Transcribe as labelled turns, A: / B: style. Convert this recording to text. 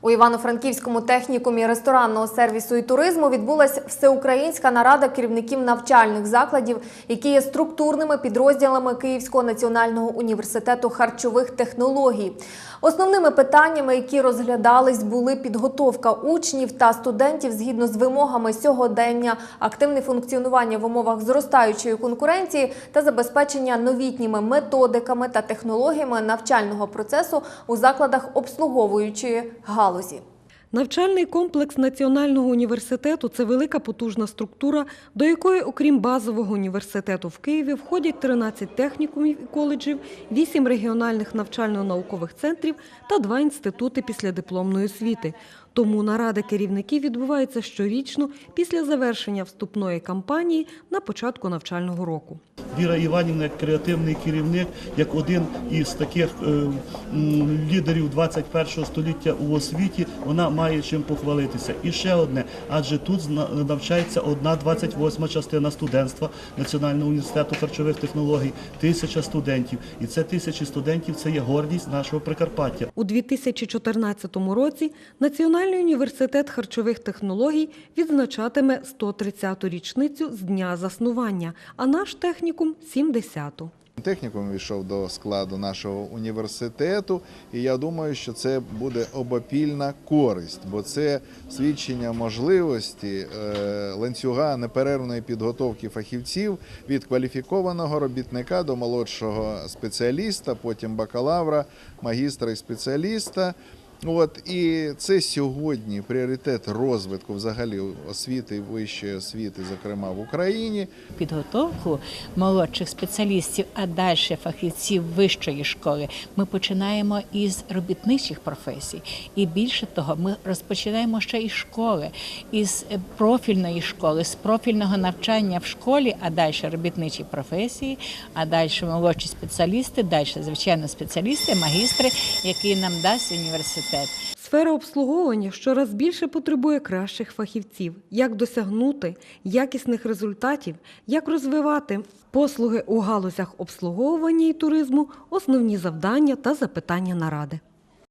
A: У Івано-Франківському технікумі ресторанного сервісу і туризму відбулася всеукраїнська нарада керівників навчальних закладів, які є структурними підрозділами Київського національного університету харчових технологій. Основними питаннями, які розглядались, були підготовка учнів та студентів згідно з вимогами сьогодення, активне функціонування в умовах зростаючої конкуренції та забезпечення новітніми методиками та технологіями навчального процесу у закладах обслуговуючої галузі.
B: Навчальний комплекс Національного університету це велика потужна структура, до якої, окрім базового університету в Києві, входять 13 технікумів і коледжів, 8 регіональних навчально-наукових центрів та 2 інститути післядипломної освіти. Тому наради керівників відбуваються щорічно після завершення вступної кампанії на початку навчального року.
C: Віра Іванівна, як креативний керівник, як один із таких е, лідерів 21 століття у освіті, вона має чим похвалитися. І ще одне, адже тут навчається одна 28 частина студентства Національного університету харчових технологій, тисяча студентів. І це тисячі студентів це є гордість нашого Прикарпаття.
B: У 2014 році Національний університет харчових технологій відзначатиме 130-ту річницю з дня заснування, а наш технікум – 70-ту.
D: Технікум війшов до складу нашого університету, і я думаю, що це буде обопільна користь, бо це свідчення можливості е, ланцюга неперервної підготовки фахівців від кваліфікованого робітника до молодшого спеціаліста, потім бакалавра, магістра і спеціаліста. От і це сьогодні пріоритет розвитку взагалі освіти вищої освіти, зокрема в Україні.
E: підготовку молодших спеціалістів, а далі фахівців вищої школи, ми починаємо із робітничих професій. І більше того, ми розпочинаємо ще із школи, із профільної школи, з профільного навчання в школі, а далі робітничі професії, а далі молодші спеціалісти, далі звичайно спеціалісти, магістри, які нам дасть університет.
B: Сфера обслуговування щораз більше потребує кращих фахівців. Як досягнути якісних результатів, як розвивати послуги у галузях обслуговування і туризму – основні завдання та запитання наради.